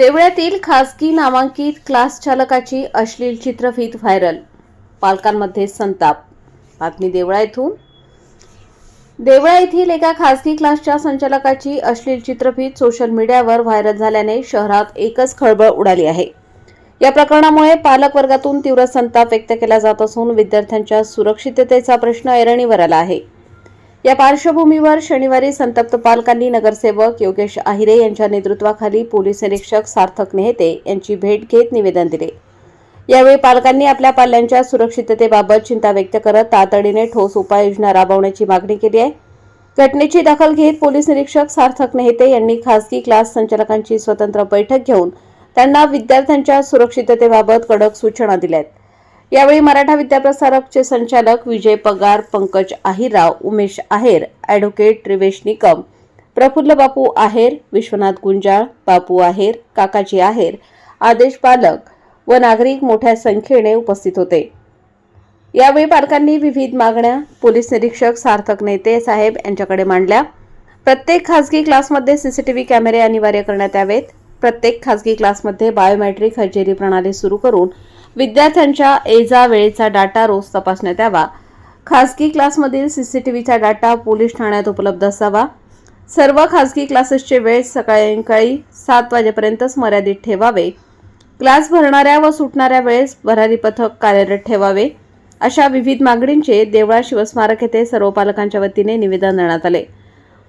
देवळातील खासगी नामांकित क्लास चालकाची अश्लील चित्रफित व्हायरल. पालकांमध्ये संताप. बातमी देवळा येथून. देवळा येथील एका खासगी क्लासच्या संचालकाची अश्लील चित्रफित सोशल मीडियावर व्हायरल झाल्याने शहरात एकच खळबळ उडाली आहे. या प्रकरणामुळे पालक वर्गातून तीव्र संताप व्यक्त केला जात असून विद्यार्थ्यांच्या सुरक्षिततेचा प्रश्न ऐरणीवर आला आहे. या पार्श्वभूमीवर शनिवारी संतप्त पालकांनी नगरसेवक योगेश आहिरे यांच्या नेतृत्वाखाली पोलीस निरीक्षक सार्थक नेहते यांची भेट घेत निवेदन दिले. यावेळी पालकांनी आपल्या पाल्यांच्या सुरक्षिततेबाबत चिंता व्यक्त करत तातडीने ठोस उपाययोजना राबवण्याची मागणी केली आहे. घटनेची दखल घेत पोलीस निरीक्षक सार्थक नेहते यांनी खासगी क्लास संचालकांची स्वतंत्र बैठक घेऊन त्यांना विद्यार्थ्यांच्या सुरक्षिततेबाबत कडक सूचना दिल्या आहेत यावेळी मराठा विद्याप्रसारकचे संचालक विजय पगार पंकज आहिरराव उमेश आहेर ॲडव्होकेट त्रिवेश निकम प्रफुल्ल बापू आहेर विश्वनाथ गुंजाळ बापू आहेर काकाजी आहेर आदेश पालक व नागरिक मोठ्या संख्येने उपस्थित होते. यावेळी पालकांनी विविध मागण्या पोलीस निरीक्षक सार्थक नेते साहेब यांच्याकडे मांडल्या. प्रत्येक खासगी क्लासमध्ये सीसीटीव्ही कॅमेरे अनिवार्य करण्यात यावेत. प्रत्येक खासगी क्लासमध्ये बायोमेट्रिक हजेरी प्रणाली सुरू करून विद्यार्थ्यांच्या एजा वेळेचा डाटा रोज तपासण्यात यावा. खासगी क्लासमधील सीसीटीव्हीचा डाटा पोलीस ठाण्यात उपलब्ध असावा. सर्व खासगी क्लासेसचे वेळ सकाळी सात वाजेपर्यंतच मर्यादित ठेवावे. क्लास भरणाऱ्या व सुटणाऱ्या वेळेस भरारी पथक कार्यरत ठेवावे. अशा विविध मागणींचे देवळा शिवस्मारक येथे सर्व पालकांच्या वतीने निवेदन देण्यात आले.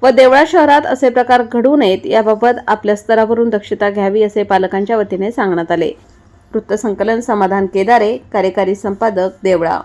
व देवळा शहरात असे प्रकार घडू नयेत याबाबत आपल्या स्तरावरून दक्षता घ्यावी असे पालकांच्या वतीने सांगण्यात आले. वृत्तसंकलन समाधान केदारे कार्यकारी संपादक देवळा